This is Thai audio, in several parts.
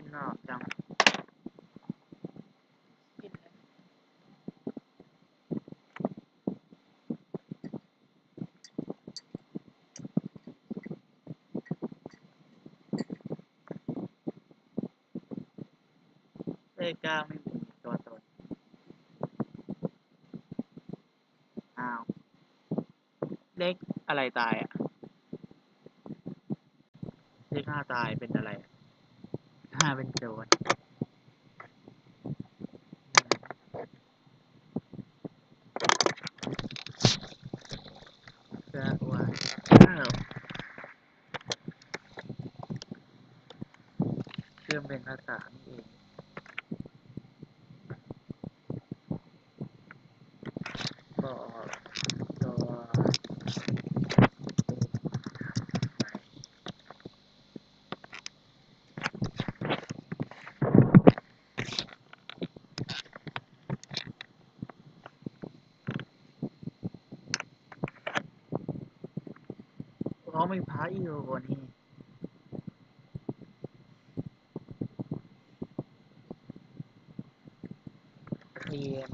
กินหนอกจังเลขเก้าไม่มีตัวตนอ้าว เลขอะไรตายอะ เลขห้าตายเป็นอะไรอะ ห้าเป็นโจรจะว่าอ้าวเครื่องเป็นภาษานี่เองบอกตัวเขาไม่พาอยู่วันนี้ เทียม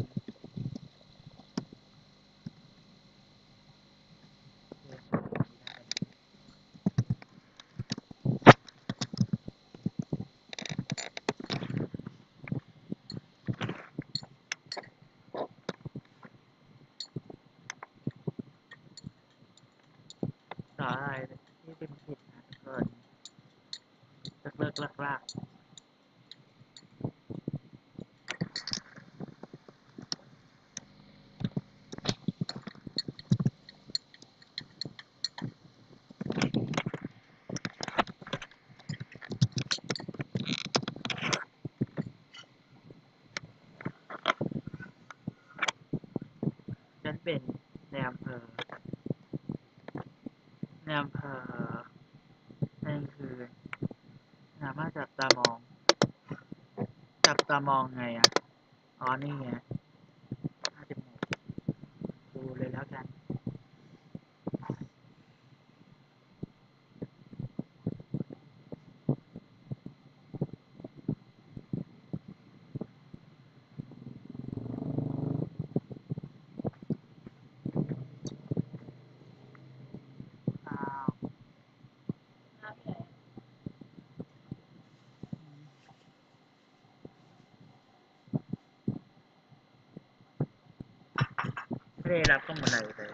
สาอะไรที่เป็นผิดนะเกินเลิกเลิกลักลากฉันเป็นในอำเภอ ใน อำเภอในคือสามารถจับตามอง จับตามองไงอะ อ๋อ นี่ไงห้าจมูกดูเลยแล้วกัน อ้าว ไม่ได้รับข้อมูลอะไรเลย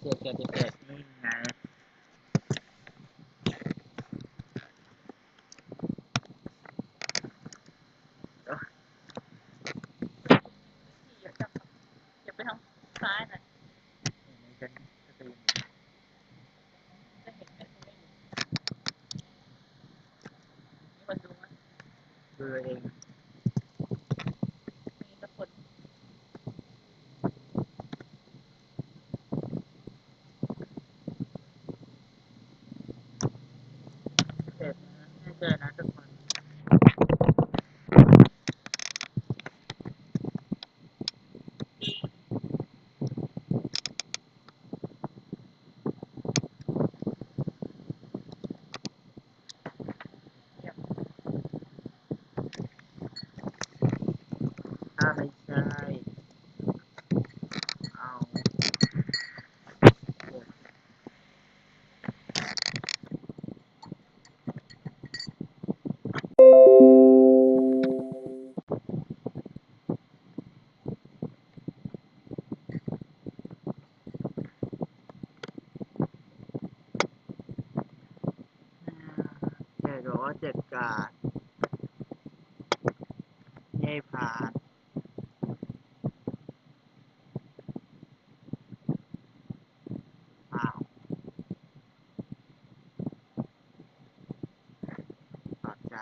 เจ็ดเจ็ดเจ็ดเจ็ดนี่ไง อย่าจับอย่าไปทางซ้ายหน่อย นี่ฉันสตรีม จะเห็นไหมคุณไม่รู้มีคนดูไหม ดูเอง มีสักคน เจ็ดนะไม่เจอนะทุกคน กาศเย่ผ่านอ้าวตอดใจ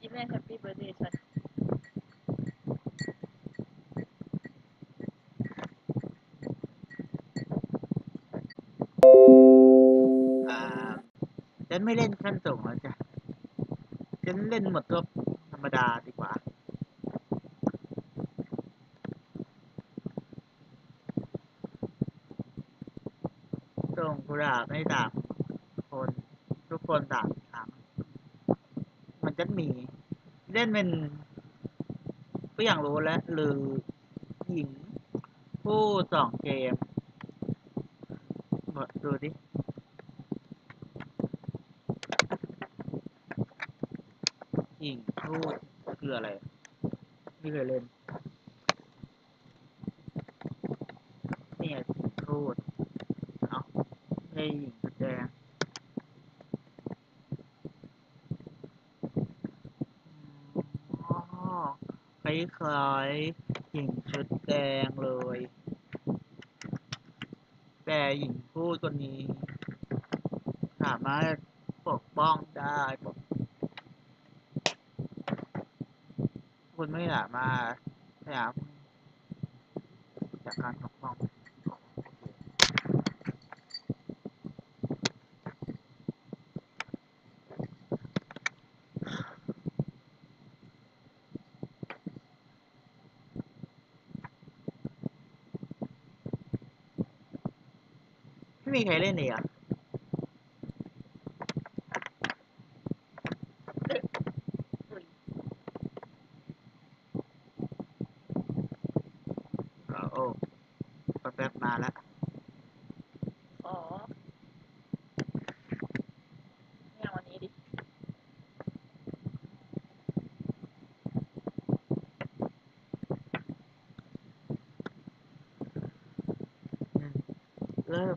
อีเมลแฮปปี้เบิร์ดเดย์ฉัน อ่า ฉันไม่เล่นขั้นสูงแล้วจ้ะฉันเล่นหมดตัวธรรมดาดีกว่า ส่งกุหลาบให้สามคน ทุกคนสามครั้งมันจะมี เล่นเป็นก็อย่างรู้แล้วหรือหญิง ผู้สองเกมดูดิ หญิงพูดคืออะไร ไม่เคยเล่น เนี่ยหญิงพูด เอาให้หญิงแดงอ๋อคล้ายๆหญิงชุดแดงเลย แต่หญิงพูดคนนี้ สามารถปกป้องได้ปก คุณไม่สามารถพยายามจากการปกป้องไม่มีใครเล่นเลยอะ อุ้ย โอ้แป๊บๆมาแล้ว ขอไม่เอาวันนี้ดิ อืมเริ่ม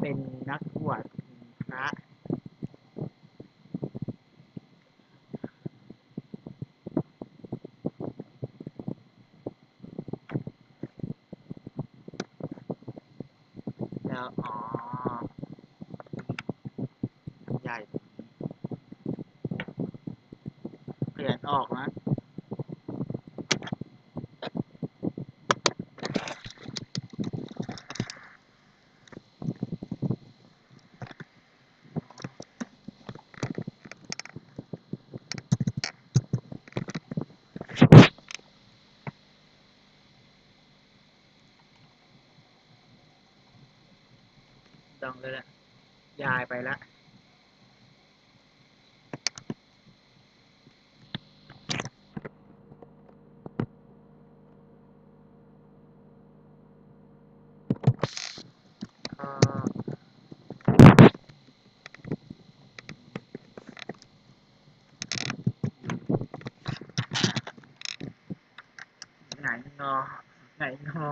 เป็นนักบวชพระ แล้ว อ๋อใหญ่เปลี่ยนออกนะ ต้ องเลยแหละยายไปแล้วก็ไหนงอไหนงอ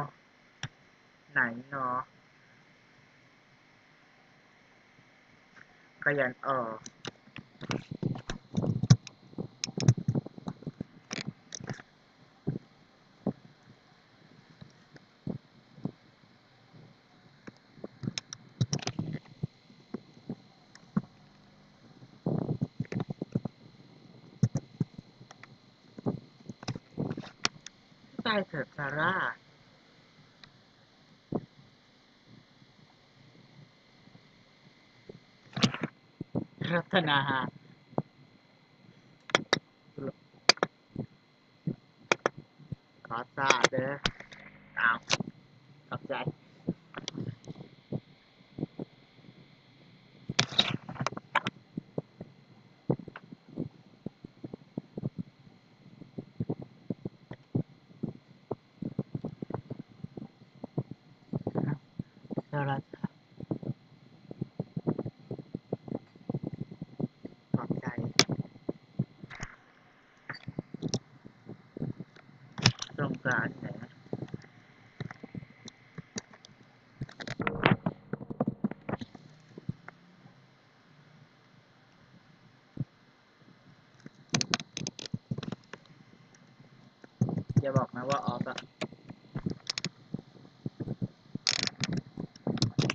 ไหนงอ ยันออกใต้เถิดซาร่า รัตนาขอทราบเด้ออ้าวขอบใจ กลางที่ไหนนะอย่าบอกนะว่าออฟอะ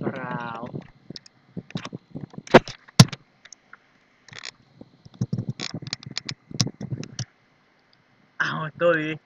กราวเอาตุยต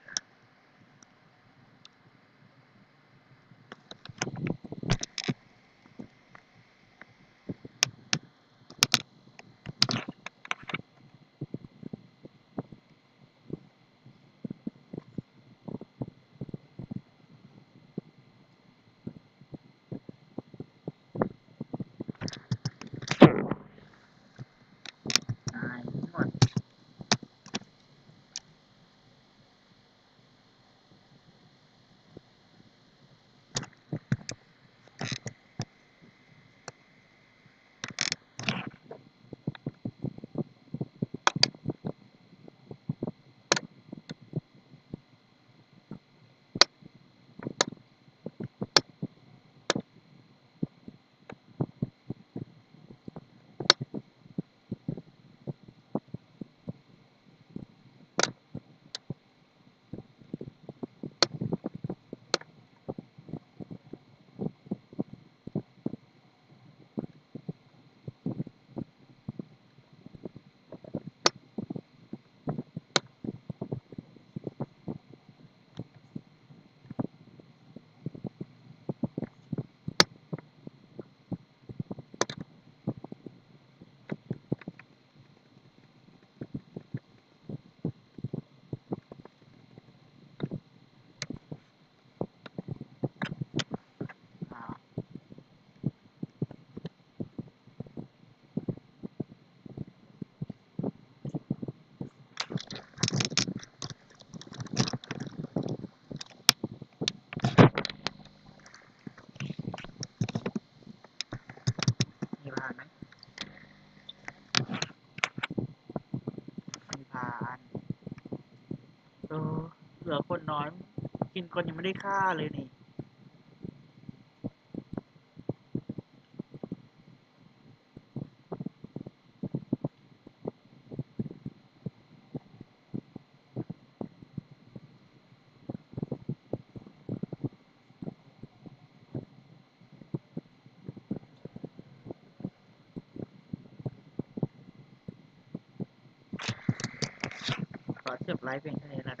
กินคนยังไม่ได้ฆ่าเลยนี่ขอจบไลฟ์เพียงเท่านี้แล้วนะเดี๋ย